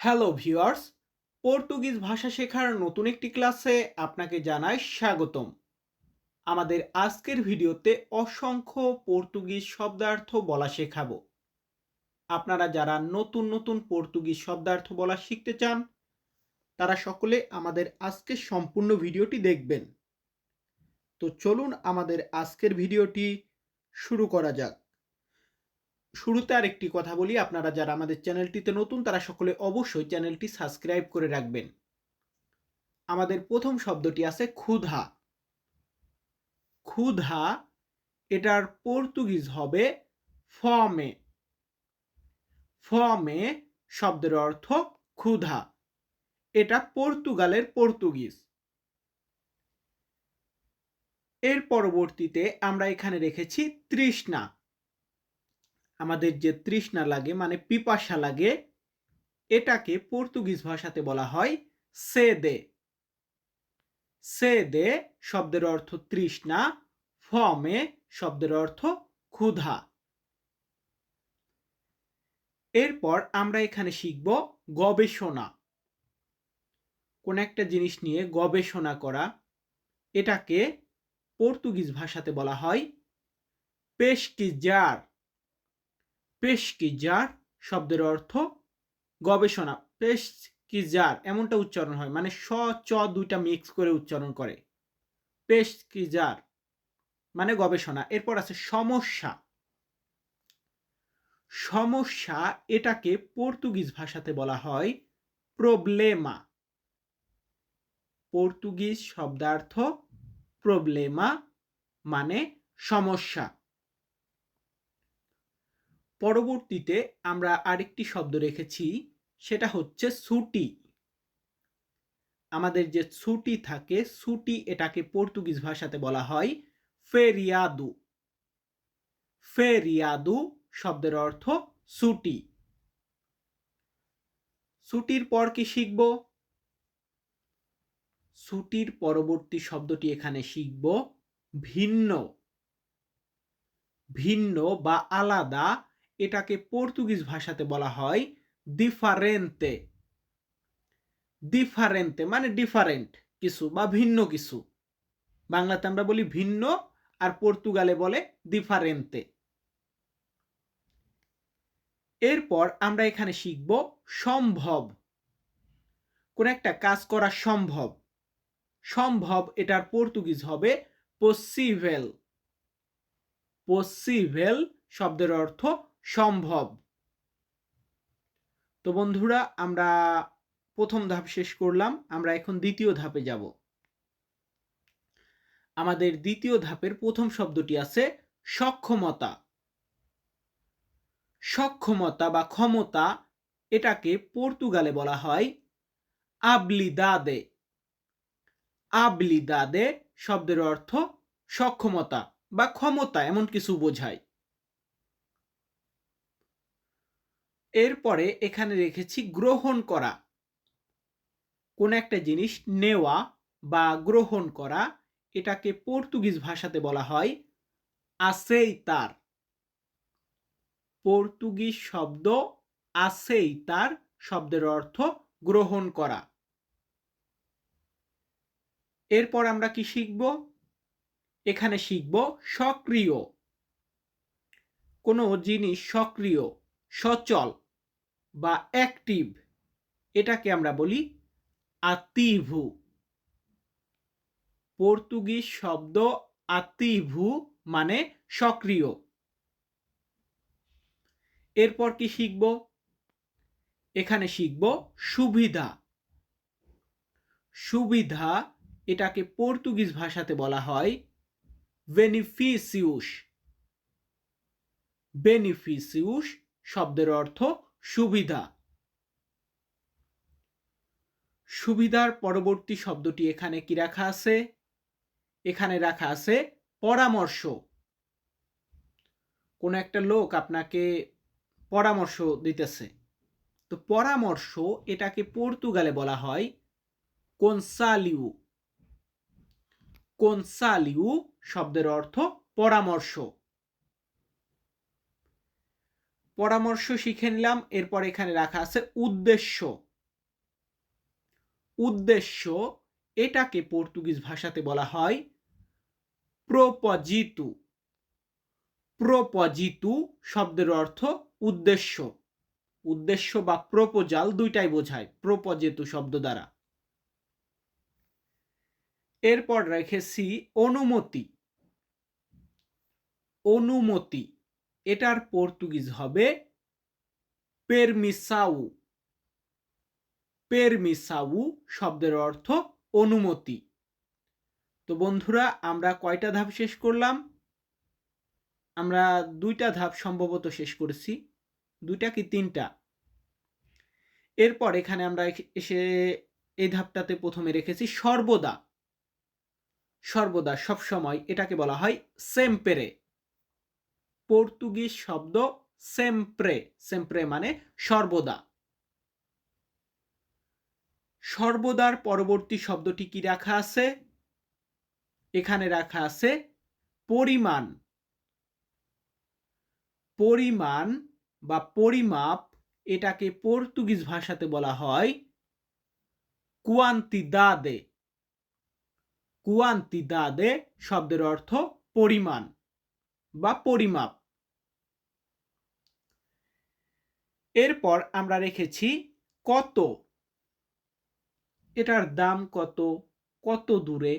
Hello viewers Portuguese ভাষা শেখার নতুন একটি ক্লাসে আপনাকে জানাই স্বাগতম। আমাদের আজকের ভিডিওতে অসংখ্য পর্তুগিজ শব্দার্থ বলা শেখাবো। আপনারা যারা নতুন নতুন পর্তুগিজ শব্দার্থ বলা শিখতে চান, তারা সকলে আমাদের আজকের সম্পূর্ণ ভিডিওটি দেখবেন। তো চলুন আমাদের আজকের ভিডিওটি শুরু করা যাক। শুরুতে আর একটি কথা বলি, আপনারা যারা আমাদের চ্যানেলটিতে নতুন, তারা সকলে অবশ্যই চ্যানেলটি সাবস্ক্রাইব করে রাখবেন। আমাদের প্রথম শব্দটি আছে ক্ষুধা। ক্ষুধা এটার পর্তুগিজ হবে ফমে। ফমে শব্দের অর্থ ক্ষুধা। এটা পর্তুগালের পর্তুগিজ। এর পরবর্তীতে আমরা এখানে রেখেছি তৃষ্ণা। আমাদের যে তৃষ্ণা লাগে মানে পিপাসা লাগে, এটাকে পর্তুগিজ ভাষাতে বলা হয় সেদে। সেদে শব্দের অর্থ তৃষ্ণা, ফমে শব্দের অর্থ ক্ষুধা। এরপর আমরা এখানে শিখব গবেষণা। কোন একটা জিনিস নিয়ে গবেষণা করা, এটাকে পর্তুগিজ ভাষাতে বলা হয় পেশকিজার পেশকিজার শব্দের অর্থ গবেষণা। পেশকিজার এমনটা উচ্চারণ হয় মানে স, চ দুইটা মিক্স করে উচ্চারণ করে। পেশকিজার মানে গবেষণা। এরপর আছে সমস্যা। সমস্যা এটাকে পর্তুগিজ ভাষাতে বলা হয় প্রবলেমা। পর্তুগিজ শব্দার্থ প্রবলেমা মানে সমস্যা। পরবর্তীতে আমরা আরেকটি শব্দ রেখেছি, সেটা হচ্ছে ছুটি আমাদের যে ছুটি থাকে ছুটি এটাকে পর্তুগিজ ভাষাতে বলা হয় ফেরিয়াদু। ফেরিয়াদু শব্দের অর্থ ছুটি ছুটির পর কি শিখব? ছুটির পরবর্তী শব্দটি এখানে শিখব ভিন্ন। ভিন্ন বা আলাদা এটাকে পর্তুগিজ ভাষাতে বলা হয় ডিফারেন্তে ডিফারেন্তে মানে ডিফারেন্ট কিছু বা ভিন্ন কিছু। বাংলাতে আমরা বলি ভিন্ন আর পর্তুগালে বলে ডিফারেন্তে এরপর আমরা এখানে শিখব সম্ভব। কোন একটা কাজ করা সম্ভব। সম্ভব এটার পর্তুগিজ হবে পসিভেল পসিভেল শব্দের অর্থ সম্ভব। তো বন্ধুরা, আমরা প্রথম ধাপ শেষ করলাম, আমরা এখন দ্বিতীয় ধাপে যাব। আমাদের দ্বিতীয় ধাপের প্রথম শব্দটি আছে সক্ষমতা। সক্ষমতা বা ক্ষমতা এটাকে পর্তুগালে বলা হয় আবলিদাদে। আবলিদাদে শব্দের অর্থ সক্ষমতা বা ক্ষমতা, এমন কিছু বোঝায়। এরপরে এখানে রেখেছি গ্রহণ করা। কোন একটা জিনিস নেওয়া বা গ্রহণ করা, এটাকে পর্তুগিজ ভাষাতে বলা হয় আসেই তার পর্তুগিজ শব্দ আসেই তার শব্দের অর্থ গ্রহণ করা। এরপর আমরা কি শিখব? এখানে শিখব সক্রিয়। কোনো জিনিস সক্রিয়, সচল বা অ্যাক্টিভ এটাকে আমরা বলি আতিভু। পর্তুগিজ শব্দ আতিভু মানে সক্রিয়। এরপর কি শিখব? এখানে শিখব সুবিধা। সুবিধা, এটাকে পর্তুগিজ ভাষাতে বলা হয় বেনিফিসিউস বেনিফিসিউস শব্দের অর্থ সুবিধা। সুবিধার পরবর্তী শব্দটি এখানে কি রাখা আছে? এখানে রাখা আছে পরামর্শ। কোন একটা লোক আপনাকে পরামর্শ দিতেছে। তো পরামর্শ এটাকে পর্তুগালে বলা হয় কনসালিউ। কনসালিউ শব্দের অর্থ পরামর্শ। পরামর্শ শিখে নিলাম, এরপর এখানে রাখা আছে উদ্দেশ্য। উদ্দেশ্য, এটাকে পর্তুগিজ ভাষাতে বলা হয় প্রোপজিতু। প্রোপজিতু শব্দের অর্থ উদ্দেশ্য। উদ্দেশ্য বা প্রপোজাল দুইটাই বোঝায়, প্রোপজেতু শব্দ দ্বারা। এরপর রেখেছি অনুমতি। অনুমতি। এটার পর্তুগিজ হবে পেরমিসাউ। পেরমিসাউ শব্দের অর্থ অনুমতি। তো বন্ধুরা, আমরা কয়টা ধাপ শেষ করলাম? আমরা দুইটা ধাপ সম্ভবত শেষ করেছি। দুইটা কি তিনটা? এরপর এখানে আমরা এসে এই ধাপটাতে প্রথমে রেখেছি সর্বদা। সর্বদা সবসময় এটাকে বলা হয় সেম্পেরে। পর্তুগিজ শব্দ সেম্প্রে সেম্প্রে মানে সর্বদা। সর্বদার পরবর্তী শব্দটি কি রাখা আছে? এখানে রাখা আছে পরিমাণ। পরিমাণ বা পরিমাপ এটাকে পর্তুগিজ ভাষাতে বলা হয় কুয়ান্তিদাদে কুয়ান্তিদাদে শব্দের অর্থ পরিমাণ বা পরিমাপ। এরপর আমরা রেখেছি কত। এটার দাম কত কত দূরে,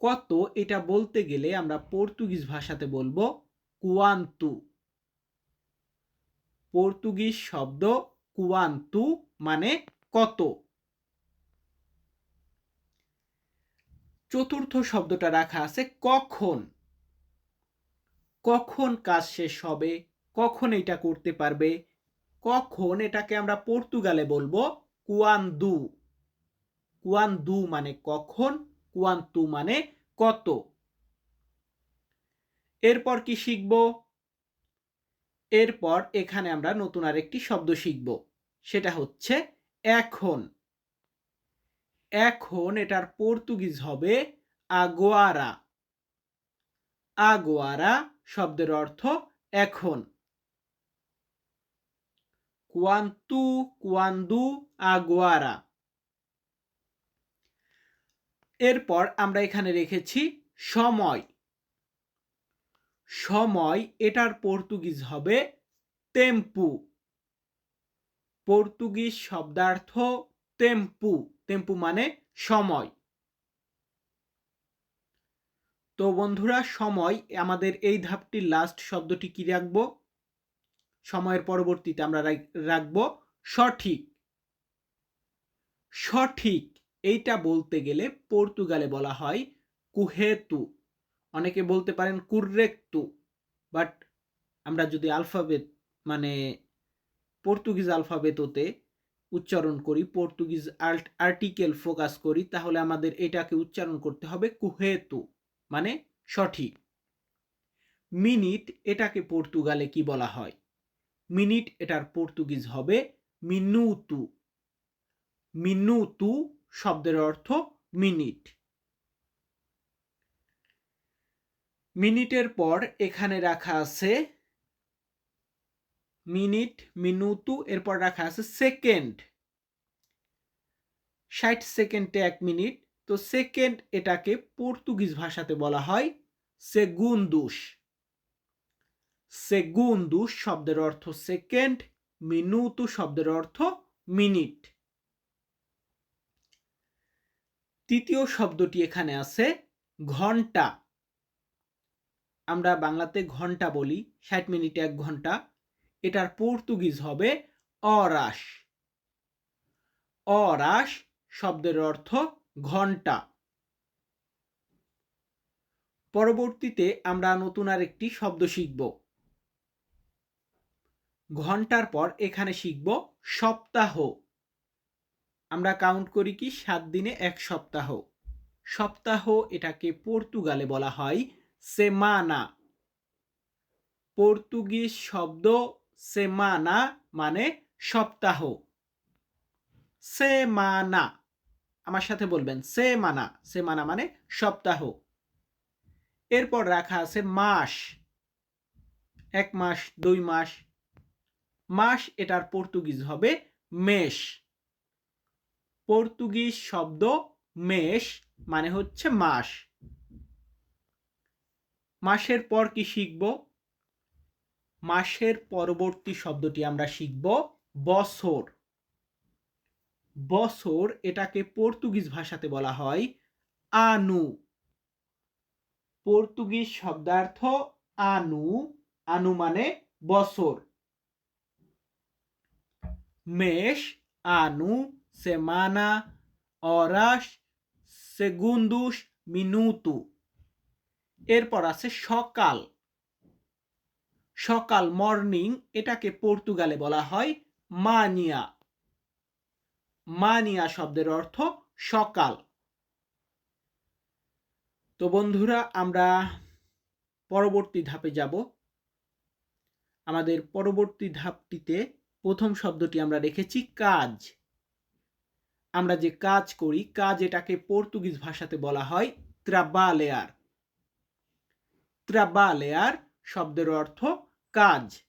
কত এটা বলতে গেলে আমরা পর্তুগিজ ভাষাতে বলব কুয়ান্তু। পর্তুগিজ শব্দ কুয়ান্তু মানে কত। চতুর্থ শব্দটা রাখা আছে কখন। কখন কাজ শেষ হবে, কখন এটা করতে পারবে কখন এটাকে আমরা পর্তুগালে বলব? কুয়ান্দু। কুয়ান্দু মানে কখন? কুয়ান্তু মানে কত? এরপর কি শিখব? এরপর এখানে আমরা নতুন আরেকটি শব্দ শিখব। সেটা হচ্ছে এখন। এখন এটার পর্তুগিজ হবে আগোয়ারা। আগোয়ারা শব্দের অর্থ এখন। কুয়ান্তু কুয়ান্দু আগোয়ারা এরপর আমরা এখানে রেখেছি সময়। সময়, এটার পর্তুগিজ হবে তেম্পু পর্তুগিজ শব্দার্থ তেম্পু তেম্পু মানে সময়। তো বন্ধুরা, সময়, আমাদের এই ধাপটির লাস্ট শব্দটি কি রাখব? সময়ের পরবর্তীতে আমরা রাখব সঠিক। সঠিক এইটা বলতে গেলে পর্তুগালে বলা হয় কুহেতু। অনেকে বলতে পারেন কুর্রেক্তু। বাট আমরা যদি আলফাবেট মানে পর্তুগিজ আলফাবেততে উচ্চারণ করি, পর্তুগিজ আর্টিকেল ফোকাস করি, তাহলে আমাদের এটাকে উচ্চারণ করতে হবে কুহেতু মানে সঠিক। মিনিট এটাকে পর্তুগালে কি বলা হয়? মিনিট এটার পর্তুগিজ হবে মিনুতু মিনুতু শব্দের অর্থ মিনিট। মিনিটের পর এখানে রাখা আছে মিনিট মিনুতু এরপর রাখা আছে সেকেন্ড। ষাট সেকেন্ডে এক মিনিট, তো সেকেন্ড এটাকে পর্তুগিজ ভাষাতে বলা হয় সেগুন্দুস। সেগুন্দুস শব্দের অর্থ সেকেন্ড মিনুতু শব্দের অর্থ মিনিট তৃতীয় শব্দটি এখানে আছে ঘণ্টা। আমরা বাংলাতে ঘণ্টা বলি, ষাট মিনিট এক ঘণ্টা। এটার পর্তুগিজ হবে অরাস অরাস শব্দের অর্থ ঘণ্টা। পরবর্তীতে আমরা নতুন আর একটি শব্দ শিখব। ঘণ্টার পর এখানে শিখব সপ্তাহ। আমরা কাউন্ট করি কি? সাত দিনে এক সপ্তাহ। সপ্তাহ এটাকে পর্তুগালে বলা হয় সেমানা। পর্তুগিজ শব্দ সেমানা মানে সপ্তাহ। সেমানা। আমার সাথে বলবেন, সেমানা। সেমানা মানে সপ্তাহ। এরপর রাখা আছে মাস। এক মাস, দুই মাস মাস এটার পর্তুগিজ হবে মেষ। পর্তুগিজ শব্দ মেষ মানে হচ্ছে মাস। মাসের পর কি শিখব? মাসের পরবর্তী শব্দটি আমরা শিখব বছর। বছর এটাকে পর্তুগিজ ভাষাতে বলা হয় আনু। পর্তুগিজ শব্দার্থ আনু আনু মানে বছর। Mês, ano, semana, horas, segundos, minuto এরপর আছে সকাল। সকাল মর্নিং এটাকে পর্তুগালে বলা হয় মানিয়া। মানিয়া শব্দের অর্থ সকাল। তো বন্ধুরা আমরা পরবর্তী ধাপে যাব। আমাদের পরবর্তী ধাপটিতে প্রথম শব্দটি আমরা রেখেছি কাজ। আমরা যে কাজ করি, কাজ এটাকে পর্তুগিজ ভাষাতে বলা হয় ত্রাবালেয়ার। ত্রাবালেয়ার শব্দের অর্থ কাজ।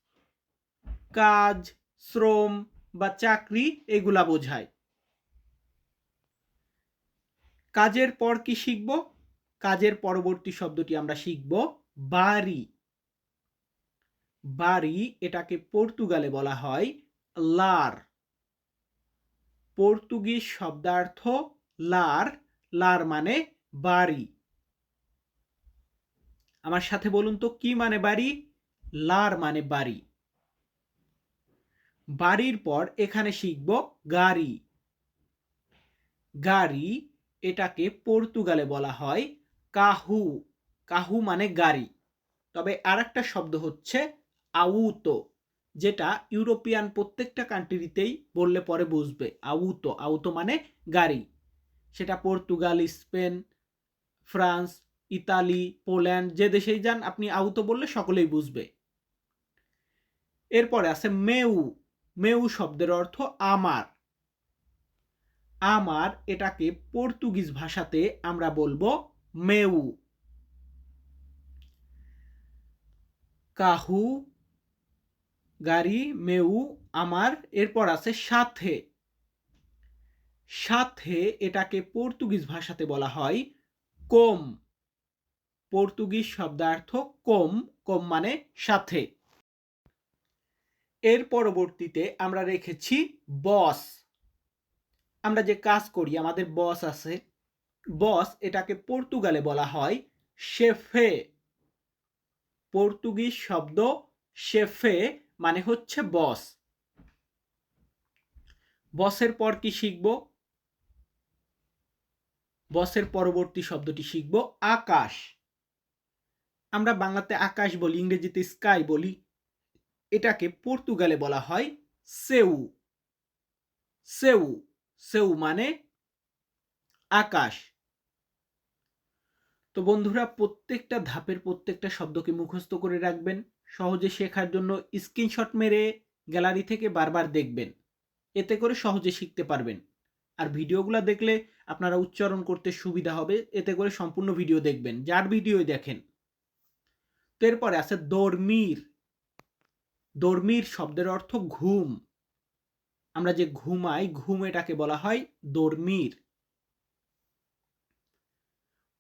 কাজ, শ্রম বা চাকরি এগুলা বোঝায়। কাজের পর কি শিখব? কাজের পরবর্তী শব্দটি আমরা শিখব বাড়ি। বাড়ি এটাকে পর্তুগালে বলা হয় লার পর্তুগিজ শব্দার্থ লার লার মানে বাড়ি। আমার সাথে বলুন তো, কি মানে বাড়ি? লার মানে বাড়ি। বাড়ির পর এখানে শিখব গাড়ি। গাড়ি এটাকে পর্তুগালে বলা হয় কাহু। কাহু মানে গাড়ি। তবে আর একটা শব্দ হচ্ছে আউতো। যেটা ইউরোপিয়ান প্রত্যেকটা কান্ট্রিতেই বললে পরে বুঝবে। আউতো আউতো মানে গাড়ি। সেটা Portugal, Spain, France, Italy, Poland, যে দেশেই যান, আপনি আউতো বললে সকলেই বুঝবে। এরপরে আছে মেউ। মেউ শব্দের অর্থ আমার। আমার এটাকে পর্তুগিজ ভাষাতে আমরা বলব মেউ। কাহু গাড়ি, মেউ, আমার, এরপর আছে সাথে। সাথে এটাকে পর্তুগিজ ভাষাতে বলা হয় কোম। পর্তুগিজ শব্দার্থ কোম কোম মানে সাথে। এর পরবর্তীতে আমরা রেখেছি বস। আমরা যে কাজ করি, আমাদের বস আছে। বস এটাকে পর্তুগালে বলা হয় শেফে। পর্তুগিজ শব্দ শেফে মানে হচ্ছে বস বসের পর কি শিখব? বসের পরবর্তী শব্দটি শিখব, আকাশ। আমরা বাংলাতে আকাশ বলি, ইংরেজিতে স্কাই বলি। এটাকে পর্তুগালে বলা হয় সেউ। সেউ সেউ মানে আকাশ। তো বন্ধুরা, প্রত্যেকটা ধাপের প্রত্যেকটা শব্দকে মুখস্থ করে রাখবেন। সহজে শেখার জন্য স্ক্রিনশট মেরে গ্যালারি থেকে বারবার দেখবেন। এতে করে সহজে শিখতে পারবেন। আর ভিডিওগুলো দেখলে আপনারা উচ্চারণ করতে সুবিধা হবে, এতে করে সম্পূর্ণ ভিডিও দেখবেন, যার ভিডিওই দেখেন। তো এরপরে আছে দর্মির। দর্মির শব্দের অর্থ ঘুম। আমরা যে ঘুমাই, ঘুম এটাকে বলা হয় দর্মির।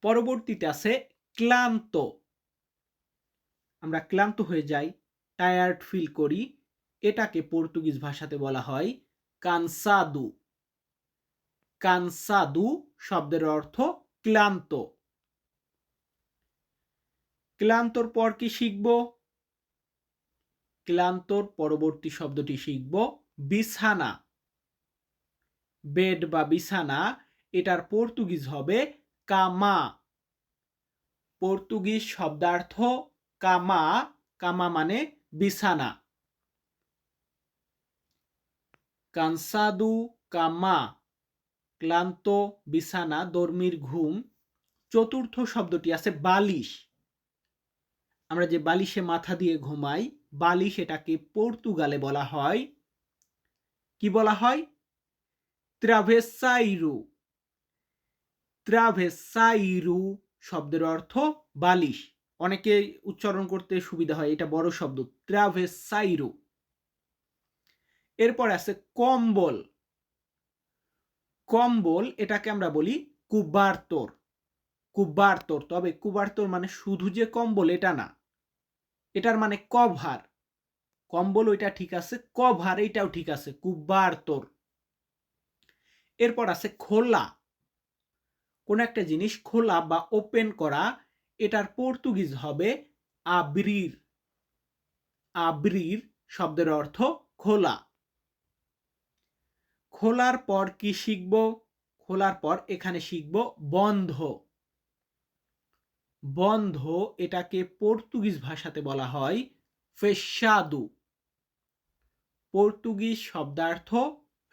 পরবর্তীতে আছে ক্লান্ত। আমরা ক্লান্ত হয়ে যাই টায়ার্ড ফিল করি, এটাকে পর্তুগিজ ভাষাতে বলা হয় কানসাদু। কানসাদু শব্দের অর্থ ক্লান্ত। ক্লান্তর পর কি শিখব? ক্লান্তর পরবর্তী শব্দটি শিখব বিছানা। বেড বা বিছানা, এটার পর্তুগিজ হবে কামা। পর্তুগিজ শব্দার্থ কামা কামা মানে বিছানা। কানসাদু, কামা, ক্লান্ত, বিছানা, দর্মির ঘুম। চতুর্থ শব্দটি আছে বালিশ। আমরা যে বালিশে মাথা দিয়ে ঘুমাই, বালিশ এটাকে পর্তুগালে বলা হয়। কি বলা হয়? ত্রাভেসাইরু ত্রাভেসাইরু শব্দের অর্থ বালিশ। অনেকে উচ্চারণ করতে সুবিধা হয়, এটা বড় শব্দ ত্রাভেসাইরু এরপর আছে কম্বল। কম্বল এটাকে আমরা বলি কুব্বার্তর কুব্বার্তর তবে কুবার্তর মানে শুধু যে কম্বল, এটা না। এটার মানে কভার। কম্বল ওইটা ঠিক আছে, কভার এইটাও ঠিক আছে কুব্বার্তর এরপর আছে খোলা। কোন একটা জিনিস খোলা বা ওপেন করা এটার পর্তুগিজ হবে আব্রির। আব্রির শব্দের অর্থ খোলা। খোলার পর কি শিখব? খোলার পর এখানে শিখব বন্ধ। বন্ধ এটাকে পর্তুগিজ ভাষাতে বলা হয় ফেসাদু। পর্তুগিজ শব্দার্থ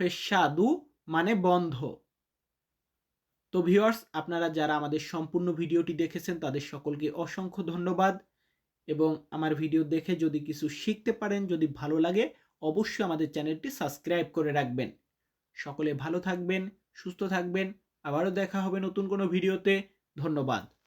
ফেসাদু মানে বন্ধ। তো ভিওয়ার্স আপনারা যারা আমাদের সম্পূর্ণ ভিডিওটি দেখেছেন, তাদের সকলকে অসংখ্য ধন্যবাদ। এবং আমার ভিডিও দেখে যদি কিছু শিখতে পারেন, যদি ভালো লাগে, অবশ্যই আমাদের চ্যানেলটি সাবস্ক্রাইব করে রাখবেন। সকলে ভালো থাকবেন, সুস্থ থাকবেন। আবারও দেখা হবে নতুন কোনো ভিডিওতে। ধন্যবাদ।